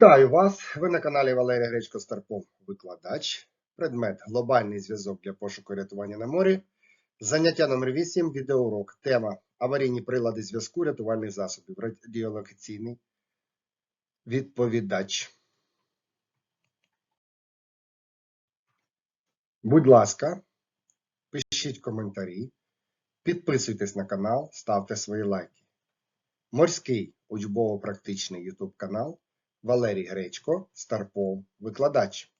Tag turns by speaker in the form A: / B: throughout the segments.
A: Вітаю вас! Ви на каналі Валерій Гречко Старпом, викладач. Предмет глобальний зв'язок для пошуку і рятування на морі. Заняття номер 8 відеоурок. Тема аварійні прилади зв'язку рятувальних засобів. Радіолокаційний відповідач. Будь ласка, пишіть коментарі, підписуйтесь на канал, ставте свої лайки. Морський учбово-практичний YouTube канал. Валерій Гречко, Старпом, викладач.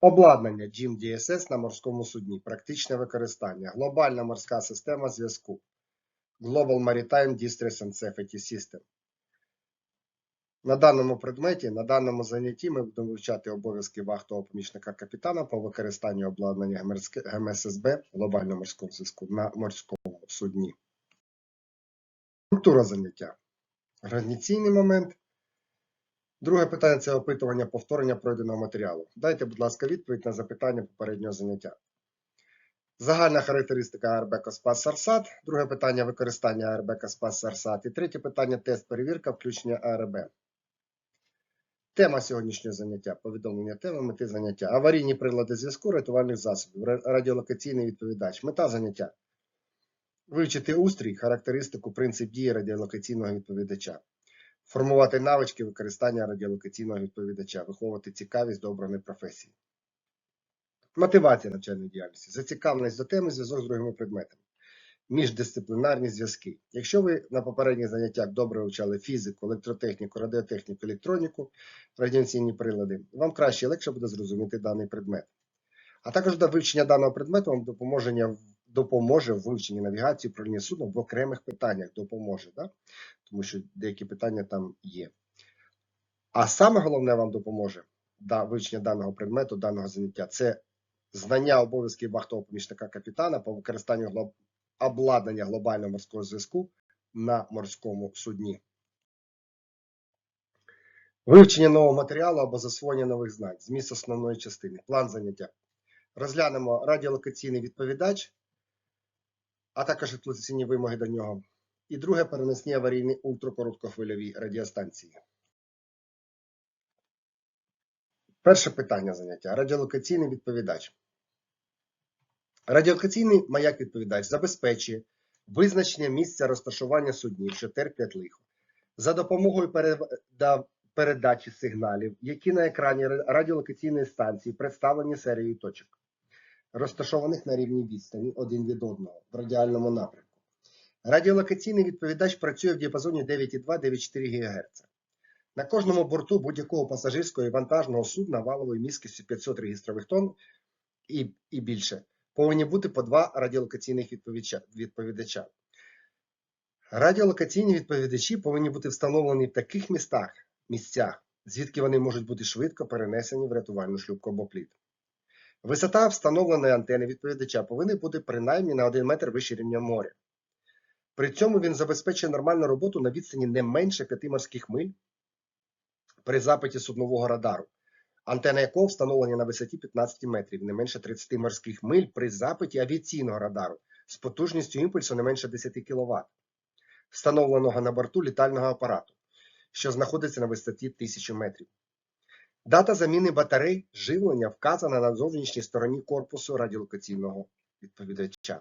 A: Обладнання GIM DSS на морському судні. Практичне використання. Глобальна морська система зв'язку. Global Maritime Distress and Safety System. На даному предметі, на даному занятті ми будемо вивчати обов'язки вахтового помічника капітана по використанню обладнання ГМССБ глобального морського зв'язку на морському судні. Структура заняття. Організаційний момент. Друге питання це опитування повторення пройденого матеріалу. Дайте, будь ласка, відповідь на запитання попереднього заняття. Загальна характеристика АРБ Коспас Сарсат. Друге питання використання АРБ Коспас Сарсат. І третє питання тест перевірка включення АРБ. Тема сьогоднішнього заняття. Повідомлення теми, мети заняття. Аварійні прилади зв'язку, рятувальних засобів, радіолокаційний відповідач. Мета заняття. Вивчити устрій, характеристику, принцип дії радіолокаційного відповідача. Формувати навички використання радіолокаційного відповідача, виховувати цікавість до обраної професії. Мотивація навчальної діяльності, зацікавленість до теми, зв'язок з другими предметами, міждисциплінарні зв'язки. Якщо ви на попередніх заняттях добре вивчали фізику, електротехніку, радіотехніку, електроніку, радіаційні прилади, вам краще і легше буде зрозуміти даний предмет. А також до вивчення даного предмету вам допоможе, допоможе в вивченні навігації управління судном в окремих питаннях. Допоможе, да? тому що деякі питання там є. А саме головне вам допоможе да, вивчення даного предмету, даного заняття це знання обов'язків вахтового помічника капітана по використанню глоб... обладнання глобального морського зв'язку на морському судні. Вивчення нового матеріалу або засвоєння нових знань, зміст основної частини, план заняття. Розглянемо радіолокаційний відповідач, а також експлуатаційні вимоги до нього. І друге перенесні аварійні ультракороткохвильові радіостанції. Перше питання заняття. Радіолокаційний відповідач. Радіолокаційний маяк-відповідач забезпечує визначення місця розташування суднів, що терплять лихо, за допомогою передачі сигналів, які на екрані радіолокаційної станції представлені серією точок, розташованих на рівні відстані один від одного в радіальному напрямку. Радіолокаційний відповідач працює в діапазоні 9,2-9,4 ГГц. На кожному борту будь-якого пасажирського і вантажного судна валовою місткістю 500 регістрових тонн і, і більше повинні бути по два радіолокаційних відповідача. Радіолокаційні відповідачі повинні бути встановлені в таких містах, місцях, звідки вони можуть бути швидко перенесені в рятувальну шлюпку або плід. Висота встановленої антени відповідача повинна бути принаймні на 1 метр вище рівня моря. При цьому він забезпечує нормальну роботу на відстані не менше 5 морських миль при запиті суднового радару, антена якого встановлена на висоті 15 метрів, не менше 30 морських миль при запиті авіаційного радару з потужністю імпульсу не менше 10 кВт, встановленого на борту літального апарату, що знаходиться на висоті 1000 метрів. Дата заміни батарей живлення вказана на зовнішній стороні корпусу радіолокаційного відповідача.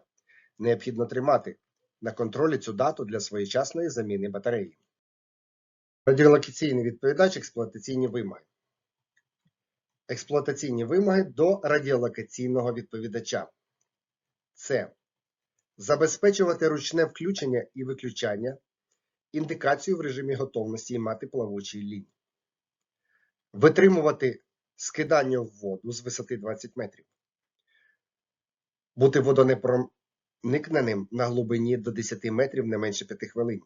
A: Необхідно тримати на контролі цю дату для своєчасної заміни батареї. Радіолокаційний відповідач експлуатаційні вимоги. Експлуатаційні вимоги до радіолокаційного відповідача. Це забезпечувати ручне включення і виключання, індикацію в режимі готовності і мати плавучий лінь. Витримувати скидання в воду з висоти 20 метрів. Бути водонепроникненим на глибині до 10 метрів не менше 5 хвилин.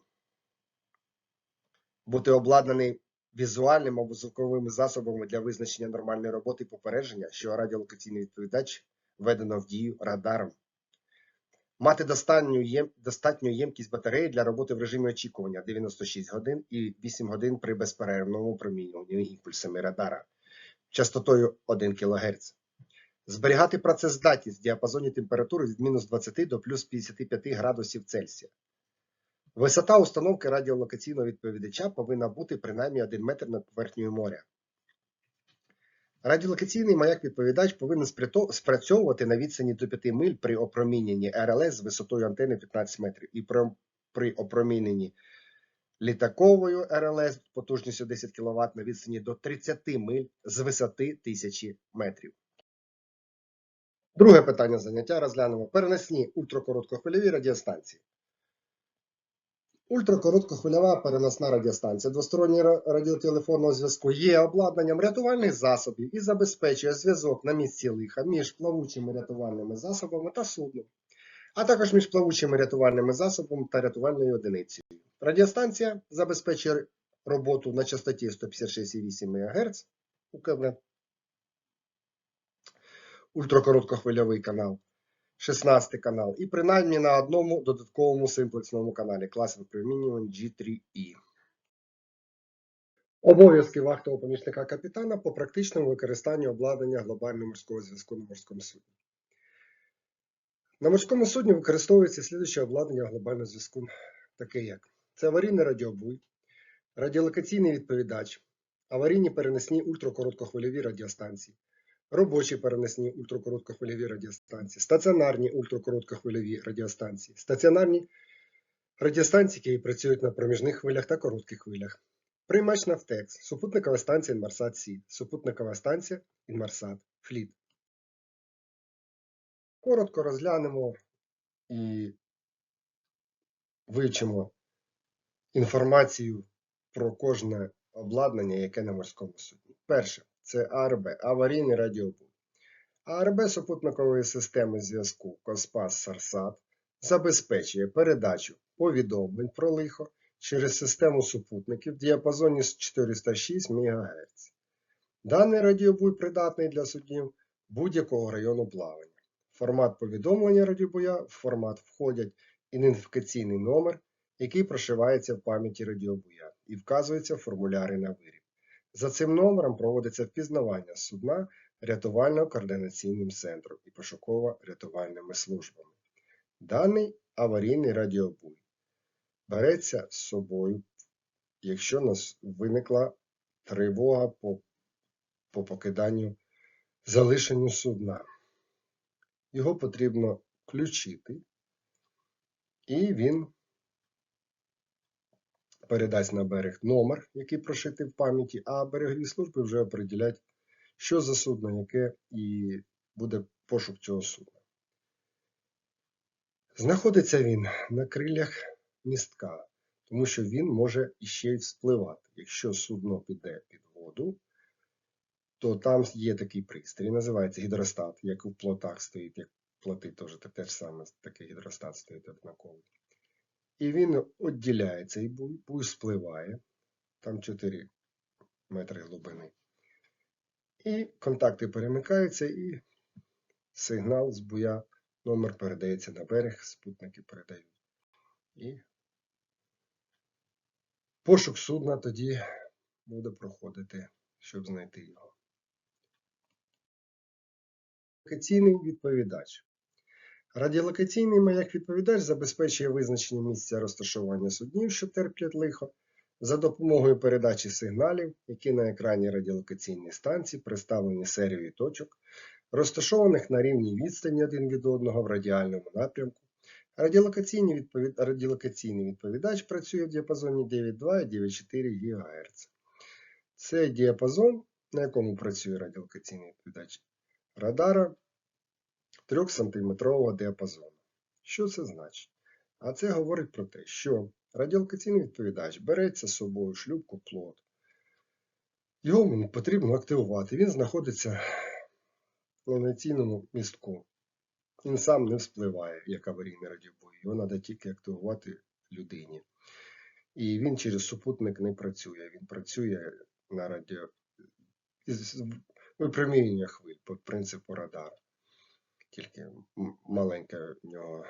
A: Бути обладнаний візуальним або звуковими засобами для визначення нормальної роботи попередження, що радіолокаційний відповідач введено в дію радаром. Мати достатню, єм... достатню ємкість батареї для роботи в режимі очікування 96 годин і 8 годин при безперервному промінюванні імпульсами радара частотою 1 кГц. Зберігати працездатність в діапазоні температури від мінус 20 до плюс 55 градусів Цельсія. Висота установки радіолокаційного відповідача повинна бути принаймні 1 метр над поверхнею моря. Радіолокаційний маяк-відповідач повинен спрацьовувати на відстані до 5 миль при опроміненні РЛС з висотою антени 15 метрів і при, опроміненні літаковою РЛС потужністю 10 кВт на відстані до 30 миль з висоти 1000 метрів. Друге питання заняття розглянемо. Перенесні ультракороткохвильові радіостанції. Ультракороткохвильова переносна радіостанція двостороннього радіотелефонного зв'язку. Є обладнанням рятувальних засобів і забезпечує зв'язок на місці лиха між плавучими рятувальними засобами та судном, а також між плавучими рятувальними засобами та рятувальною одиницею. Радіостанція забезпечує роботу на частоті 156,8 МГц УКВ, ультракороткохвильовий канал, 16 канал, і принаймні на одному додатковому симплексному каналі клас випромінювань G3E. Обов'язки вахтового помічника капітана по практичному використанню обладнання глобального морського зв'язку на морському судні. На морському судні використовується слідуюче обладнання глобального зв'язку, таке як це аварійний радіобуй, радіолокаційний відповідач, аварійні перенесні ультракороткохвильові радіостанції, робочі перенесні ультракороткохвильові радіостанції, стаціонарні ультракороткохвильові радіостанції, стаціонарні радіостанції, які працюють на проміжних хвилях та коротких хвилях, приймач Нафтекс, супутникова станція Інмарсат Сі, супутникова станція Інмарсат Фліт. Коротко розглянемо і вивчимо інформацію про кожне обладнання, яке на морському судні. Перше це АРБ, аварійний радіобуй. АРБ супутникової системи зв'язку Коспас Сарсат забезпечує передачу повідомлень про лихо через систему супутників в діапазоні з 406 МГц. Даний радіобуй придатний для суднів будь-якого району плавання. Формат повідомлення радіобуя в формат входять ідентифікаційний номер, який прошивається в пам'яті радіобуя і вказується в формулярі на виріб. За цим номером проводиться впізнавання судна рятувально-координаційним центром і пошуково-рятувальними службами. Даний аварійний радіобуй береться з собою, якщо нас виникла тривога по, по покиданню залишенню судна. Його потрібно включити, і він передасть на берег номер, який прошитий в пам'яті, а берегові служби вже определять, що за судно, яке і буде пошук цього судна. Знаходиться він на крилях містка, тому що він може іще й вспливати. Якщо судно піде під воду, то там є такий пристрій, називається гідростат, як у плотах стоїть, як плоти теж те- ж саме, такий гідростат стоїть однаковий. І він відділяє цей буй, спливає, там 4 метри глибини. І контакти перемикаються, і сигнал з буя, номер передається на берег, спутники передають. І пошук судна тоді буде проходити, щоб знайти його. Радіолокаційний відповідач. Радіолокаційний маяк-відповідач забезпечує визначення місця розташування суднів, що терплять лихо, за допомогою передачі сигналів, які на екрані радіолокаційної станції представлені серією точок, розташованих на рівній відстані один від одного в радіальному напрямку. Радіолокаційний, відповід... радіолокаційний відповідач працює в діапазоні 9,2 і 9,4 ГГц. Це діапазон, на якому працює радіолокаційний відповідач радара 3-сантиметрового діапазону. Що це значить? А це говорить про те, що радіолокаційний відповідач береться з собою шлюпку плот. Його потрібно активувати. Він знаходиться в навігаційному містку. Він сам не вспливає, як аварійний радіобой. Його треба тільки активувати людині. І він через супутник не працює. Він працює на радіо випромінювання хвиль по принципу радара. Тільки маленька в нього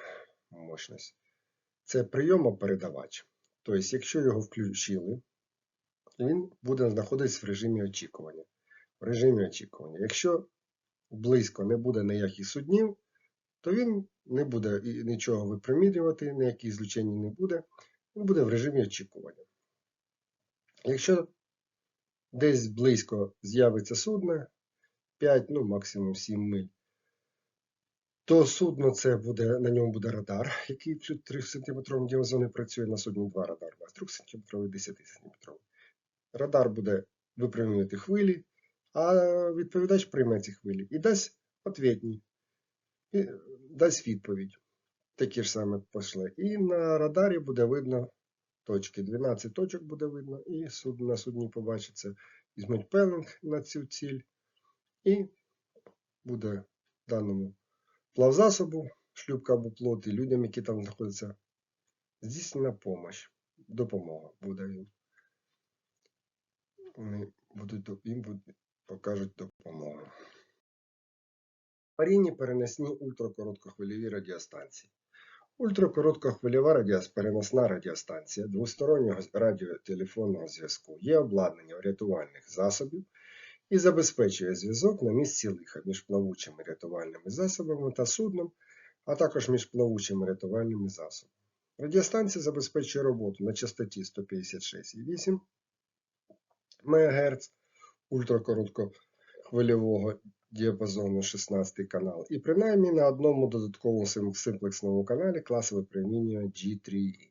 A: мощність. Це прийомопередавач. Тобто, якщо його включили, він буде знаходитися в режимі очікування. В режимі очікування. Якщо близько не буде ніяких суднів, то він не буде нічого випромінювати, ніяких злучень не буде. Він буде в режимі очікування. Якщо десь близько з'явиться судно, 5, ну максимум 7 миль, то судно це буде, на ньому буде радар, який в 3 см діапазоні працює на судні два радари, у 3 см і 10 см. Радар буде випрямлювати хвилі, а відповідач прийме ці хвилі і дасть ответні, і дасть відповідь. Такі ж саме пошле. І на радарі буде видно точки. 12 точок буде видно, і суд, на судні побачиться. Візьмуть пелинг на цю ціль, і буде в даному плавзасобу, шлюпка або плот, і людям, які там знаходяться, здійснена помощь, допомога буде їм. Вони будуть, їм будуть, покажуть допомогу. Аварійні переносні ультракороткохвильові радіостанції. Ультракороткохвильова радіос- переносна радіостанція двостороннього радіотелефонного зв'язку є обладнання рятувальних засобів і забезпечує зв'язок на місці лиха між плавучими рятувальними засобами та судном, а також між плавучими рятувальними засобами. Радіостанція забезпечує роботу на частоті 156,8 МГц ультракороткохвильового діапазону 16 канал і принаймні на одному додатковому симплексному каналі класу випромінювання G3E.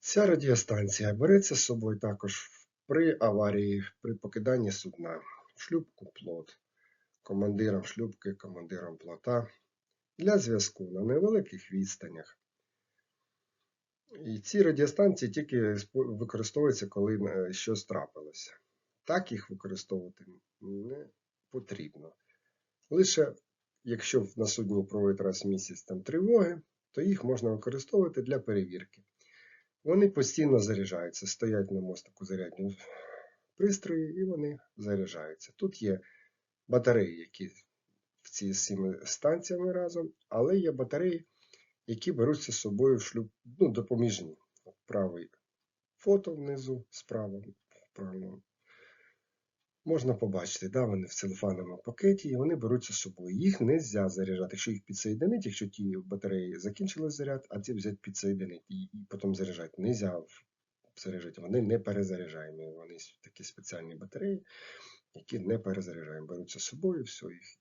A: Ця радіостанція береться з собою також при аварії, при покиданні судна, шлюпку плот, командиром шлюпки, командиром плота для зв'язку на невеликих відстанях. І ці радіостанції тільки використовуються, коли е, щось трапилося. Так їх використовувати не потрібно. Лише якщо на судні проводять раз в місяць там тривоги, то їх можна використовувати для перевірки. Вони постійно заряджаються, стоять на мостику зарядні пристрої і вони заряджаються. Тут є батареї, які в ці сім станціями разом, але є батареї, які беруться з собою в шлюб, ну, допоміжні. Правий фото внизу, справа правильно. Можна побачити, да, вони в целофановому пакеті, і вони беруться з собою. Їх не можна заряджати. Якщо їх підсоєдинити, якщо ті батареї закінчили заряд, а ці взяти підсоєдинити і, і потім заряджати. Не можна заряджати. Вони не перезаряджаємо. Вони такі спеціальні батареї, які не перезаряджаємо. Беруться з собою, все, їх,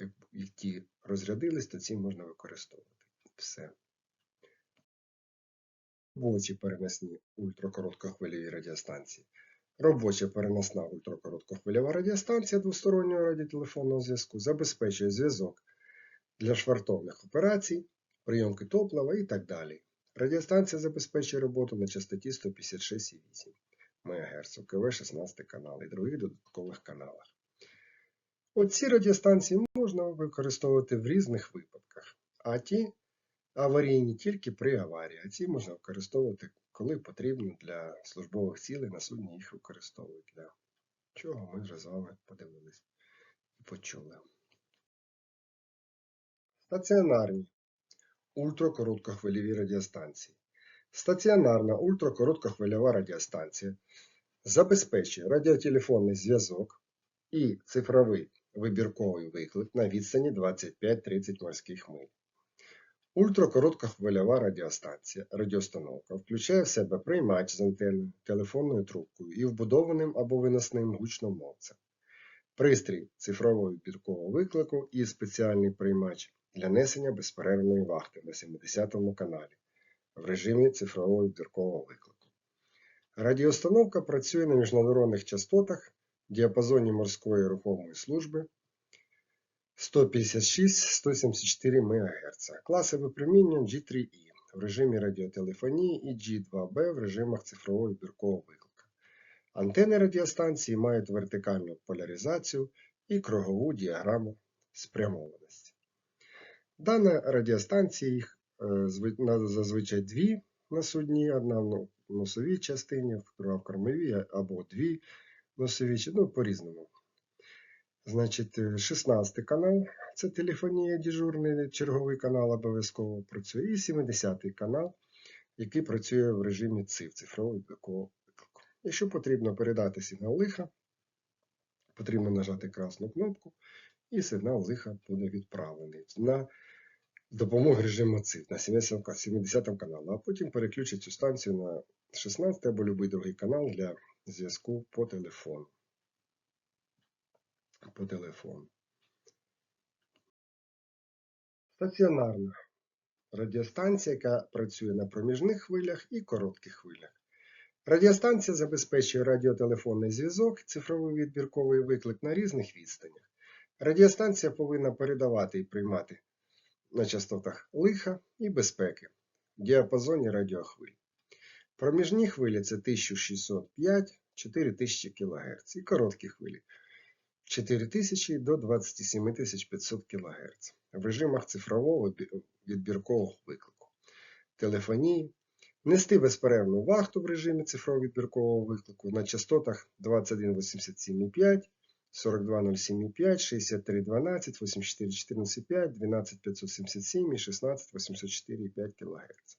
A: як, як ті розрядились, то ці можна використовувати. Все. Робочі переносні ультракороткохвильові радіостанції. Робоча переносна ультракороткохвильова радіостанція двостороннього радіотелефонного зв'язку забезпечує зв'язок для швартовних операцій, прийомки топлива і так далі. Радіостанція забезпечує роботу на частоті 156,8 МГц, КВ 16 канал і других додаткових каналах. Оці радіостанції можна використовувати в різних випадках, а ті аварійні тільки при аварії, а ці можна використовувати коли потрібно для службових цілей на судні їх використовують. Для чого ми вже з вами подивились і почули. Стаціонарні ультракороткохвильові радіостанції. Стаціонарна ультракороткохвильова радіостанція забезпечує радіотелефонний зв'язок і цифровий вибірковий виклик на відстані 25-30 морських миль. Ультракороткохвильова радіостанція радіоустановка включає в себе приймач з антенною, телефонною трубкою і вбудованим або виносним гучномовцем, пристрій цифрового відбіркового виклику і спеціальний приймач для несення безперервної вахти на 70-му каналі в режимі цифрового відбіркового виклику. Радіоустановка працює на міжнародних частотах діапазоні морської рухомої служби 156-174 МГц. Класи випромінювання G3E в режимі радіотелефонії і G2B в режимах цифрового відбіркового виклика. Антени радіостанції мають вертикальну поляризацію і кругову діаграму спрямованості. Дана радіостанція їх е, зазвичай дві на судні, одна в носовій частині, друга в кормовій або дві носові, ну по-різному. Значить, е, 16 канал це телефонія дежурний черговий канал обов'язково працює. І 70 канал, який працює в режимі ЦИВ, цифрового виклику. Якщо потрібно передати сигнал лиха, потрібно нажати красну кнопку, і сигнал лиха буде відправлений на допомоги режиму ЦИФ на 70 70 каналі, а потім переключить цю станцію на 16 або будь-який другий канал для зв'язку по телефону. По телефону. Стаціонарна радіостанція, яка працює на проміжних хвилях і коротких хвилях. Радіостанція забезпечує радіотелефонний зв'язок, цифровий відбірковий виклик на різних відстанях. Радіостанція повинна передавати і приймати на частотах лиха і безпеки в діапазоні радіохвиль. Проміжні хвилі це 1605-4000 кГц і короткі хвилі 4000 до 27500 кГц в режимах цифрового відбіркового виклику, телефонії, нести безперервну вахту в режимі цифрового відбіркового виклику на частотах 2187,5, 4207,5, 6312, 8414,5, 12577 і 16804,5 кГц.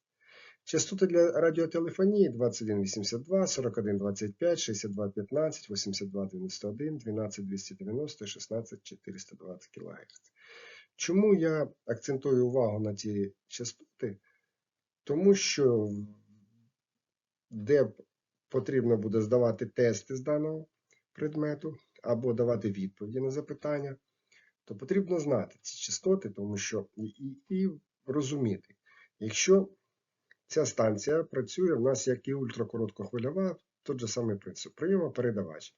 A: Частоти для радіотелефонії 2182, 4125, 6215, 8291, 12290 і 16420 кГц. Чому я акцентую увагу на ці частоти? Тому що де потрібно буде здавати тести з даного предмету або давати відповіді на запитання, то потрібно знати ці частоти, тому що і, і, і розуміти, якщо ця станція працює в нас як і ультракороткохвильова, той же самий принцип. Прийома передавач.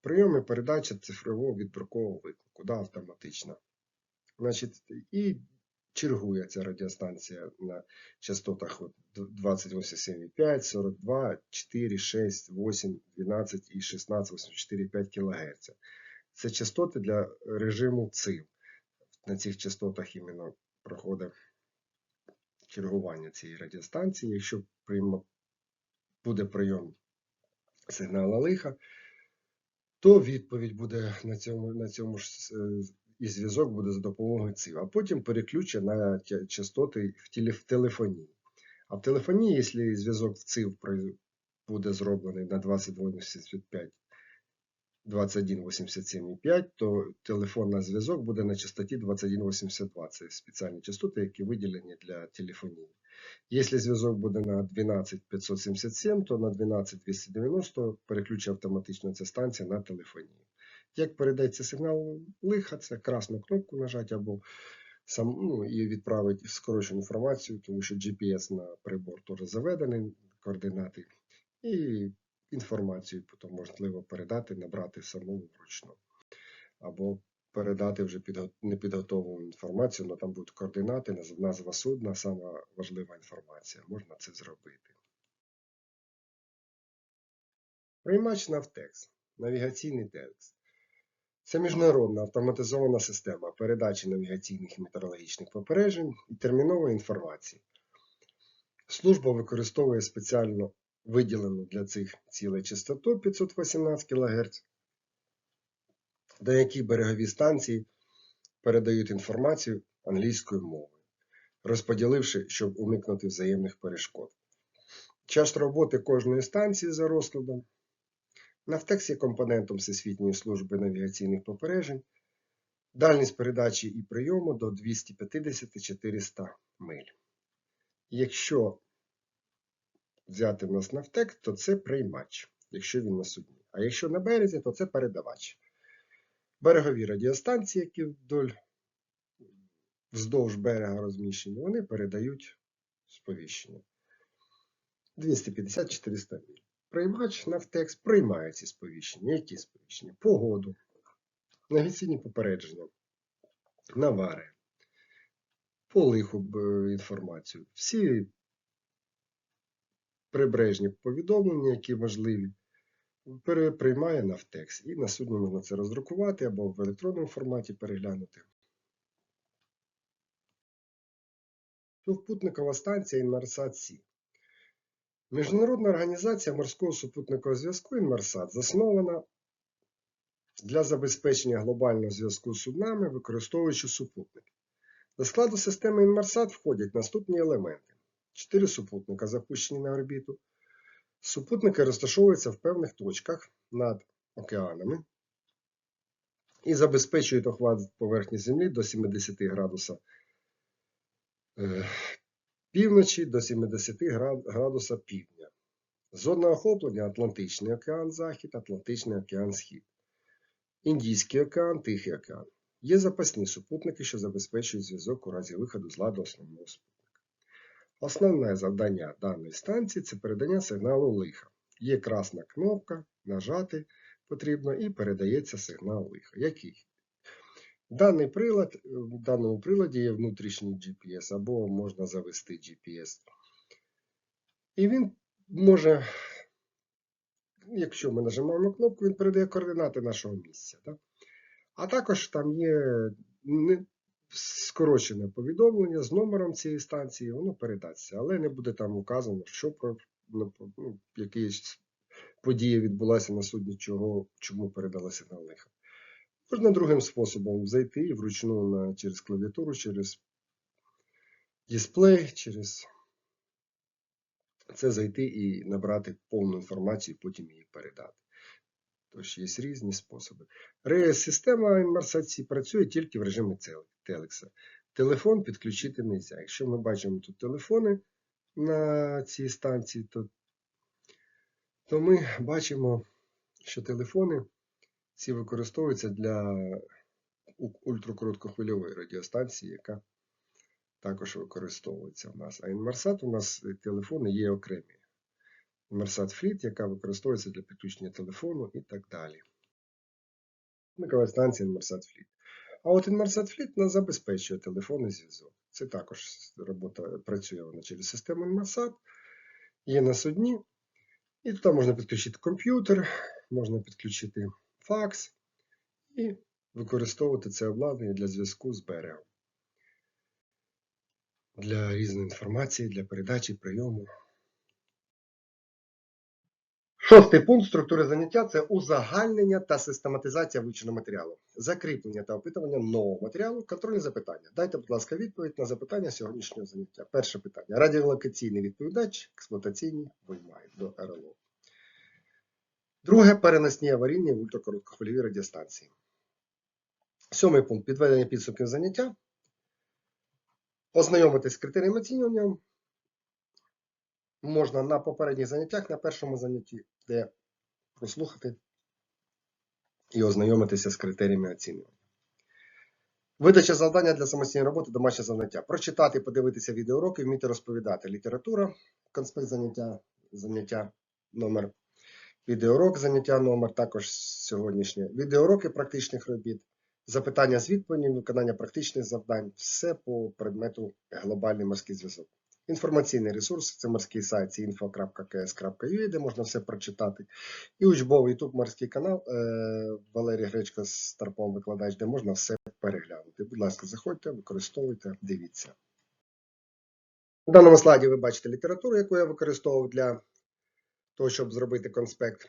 A: Прийом і передача цифрового відбіркового виклику, да, автоматично. Значить, і чергує ця радіостанція на частотах 28,5, 42, 4, 6, 8, 12 і 16, 84, 5 кГц. Це частоти для режиму ЦИВ. На цих частотах іменно проходить чергування цієї радіостанції. Якщо буде прийом сигналу лиха, то відповідь буде на цьому на цьому ж і зв'язок буде за допомогою ЦИВ, а потім переключить на частоти в телефонії. А в телефонії, якщо зв'язок в ЦИВ буде зроблений на 2285 2187,5, то телефонний зв'язок буде на частоті 2182. Це спеціальні частоти, які виділені для телефонії. Якщо зв'язок буде на 12577, то на 12290 переключить автоматично ця станція на телефонію. Як передається сигнал лиха, це красну кнопку нажати або сам, ну, і відправити скорочену інформацію, тому що GPS на прибор теж заведений, координати. І інформацію потім можливо передати, набрати самому вручну. Або передати вже непідготовлену інформацію, але там будуть координати, назва судна, сама важлива інформація. Можна це зробити. Приймач Навтекс. Навігаційний текст. Це міжнародна автоматизована система передачі навігаційних і метеорологічних попереджень і термінової інформації. Служба використовує спеціально виділену для цих цілей частоту 518 кГц, до яких берегові станції передають інформацію англійською мовою, розподіливши, щоб уникнути взаємних перешкод. Час роботи кожної станції за розкладом. Нафтекс є компонентом Всесвітньої служби навігаційних попереджень, дальність передачі і прийому до 250-400 миль. Якщо взяти в нас Нафтек, то це приймач, якщо він на судні. А якщо на березі, то це передавач. Берегові радіостанції, які вдоль, вздовж берега розміщені, вони передають сповіщення. 250-400 миль. Приймач Нафтекс приймає ці сповіщення. Які сповіщення? Погоду, навіційні попередження, навари, по лиху е, інформацію. Всі прибережні повідомлення, які важливі, приймає Нафтекс. І на судні можна це роздрукувати або в електронному форматі переглянути. Сувпутникова станція Інмарсат Сі. Міжнародна організація морського супутникового зв'язку Інмарсат заснована для забезпечення глобального зв'язку з суднами, використовуючи супутники. До складу системи Інмарсат входять наступні елементи: чотири супутника, запущені на орбіту. Супутники розташовуються в певних точках над океанами і забезпечують охват поверхні Землі до 70 градуса Е, Півночі до 70 градуса півдня. Зона охоплення Атлантичний океан Захід, Атлантичний океан Схід. Індійський океан, Тихий океан. Є запасні супутники, що забезпечують зв'язок у разі виходу з ладу основного супутника. Основне завдання даної станції це передання сигналу лиха. Є красна кнопка, нажати потрібно і передається сигнал лиха. Який? Даний прилад, в даному приладі є внутрішній GPS або можна завести GPS. І він може, якщо ми нажимаємо кнопку, він передає координати нашого місця. Так? А також там є скорочене повідомлення з номером цієї станції, воно передасться, але не буде там указано, що про ну, ну, якісь подія відбулася на судні, чого, чому передалася на лиха. Можна другим способом зайти і вручну на, через клавіатуру, через дисплей, через це зайти і набрати повну інформацію, потім її передати. Тож є різні способи. РЕС-система Inmarsat працює тільки в режимі цел- Телекса. Телефон підключити не можна. Якщо ми бачимо тут телефони на цій станції, то, то ми бачимо, що телефони ці використовуються для ультракороткохвильової радіостанції, яка також використовується у нас. А Inmarsat у нас е, телефони є окремі. Inmarsat Fleet, яка використовується для підключення телефону і так далі. Микова станція Inmarsat Fleet. А от Inmarsat нас забезпечує телефонний зв'язок. Це також робота працює вона через систему Inmarsat. Є на судні. І туди можна підключити комп'ютер, можна підключити факс і використовувати це обладнання для зв'язку з берегом. Для різної інформації, для передачі, прийому. Шостий пункт структури заняття це узагальнення та систематизація вивченого матеріалу, закріплення та опитування нового матеріалу, контрольні запитання. Дайте, будь ласка, відповідь на запитання сьогоднішнього заняття. Перше питання. Радіолокаційний відповідач, експлуатаційні виймають до РЛО. Друге переносні аварійні в ультракороткохвильові радіостанції. Сьомий пункт підведення підсумків заняття. Ознайомитись з критеріями оцінювання можна на попередніх заняттях, на першому занятті, де прослухати і ознайомитися з критеріями оцінювання. Видача завдання для самостійної роботи, домашнє заняття. Прочитати, подивитися відеоуроки, вміти розповідати. Література, конспект заняття, заняття номер, відеоурок, заняття номер, також сьогоднішнє. Відеоуроки практичних робіт, запитання з відповідями, виконання практичних завдань. Все по предмету глобальний морський зв'язок. Інформаційний ресурс це морський сайт info.ks.ua, де можна все прочитати. І учбовий YouTube морський канал е, Валерій Гречко Старпом викладач, де можна все переглянути. Будь ласка, заходьте, використовуйте, дивіться. На даному слайді ви бачите літературу, яку я використовував для того, щоб зробити конспект.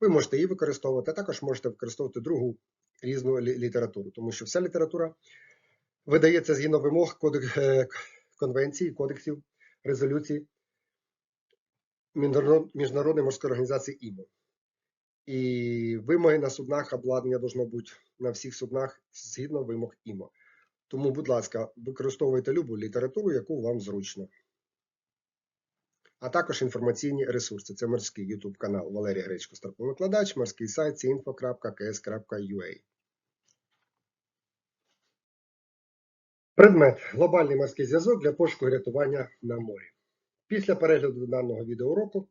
A: Ви можете її використовувати, а також можете використовувати другу різну літературу, тому що вся література видається згідно вимог кодек- е, конвенцій, кодексів, резолюцій Міжнародної морської організації ІМО. І вимоги на суднах обладнання должно бути на всіх суднах згідно вимог ІМО. Тому, будь ласка, використовуйте любу літературу, яку вам зручно. А також інформаційні ресурси. Це морський YouTube канал Валерій Гречко Старповикладач, морський сайт info.ks.ua. Предмет глобальний морський зв'язок для пошуку і рятування на морі. Після перегляду даного відеоуроку,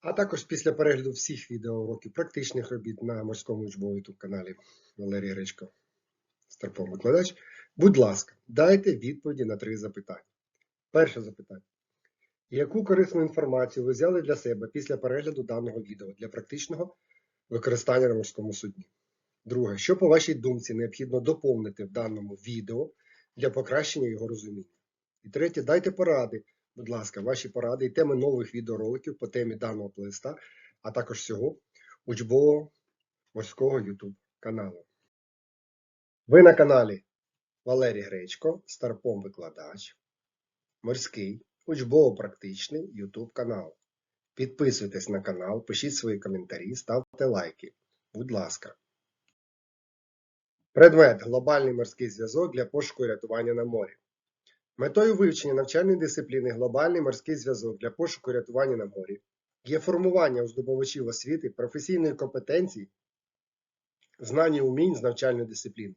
A: а також після перегляду всіх відеоуроків практичних робіт на морському учбовому YouTube каналі Валерій Гречко Старпом викладач, будь ласка, дайте відповіді на три запитання. Перше запитання. Яку корисну інформацію ви взяли для себе після перегляду даного відео для практичного використання на морському судні? Друге, що по вашій думці необхідно доповнити в даному відео для покращення його розуміння? І третє, дайте поради, будь ласка, ваші поради і теми нових відеороликів по темі даного плеста, а також всього учбового морського YouTube каналу. Ви на каналі Валерій Гречко, Старпом викладач, морський, учбово-практичний YouTube канал. Підписуйтесь на канал, пишіть свої коментарі, ставте лайки. Будь ласка. Предмет глобальний морський зв'язок для пошуку і рятування на морі. Метою вивчення навчальної дисципліни глобальний морський зв'язок для пошуку і рятування на морі є формування у здобувачів освіти професійної компетенції, знань і умінь з навчальної дисципліни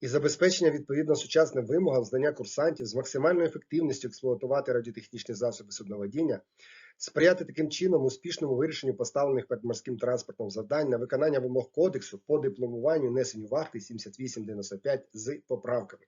A: і забезпечення відповідно сучасним вимогам знання курсантів з максимальною ефективністю експлуатувати радіотехнічні засоби судноводіння, сприяти таким чином успішному вирішенню поставлених перед морським транспортом завдань на виконання вимог кодексу по дипломуванню несенню вахти 7895 з поправками.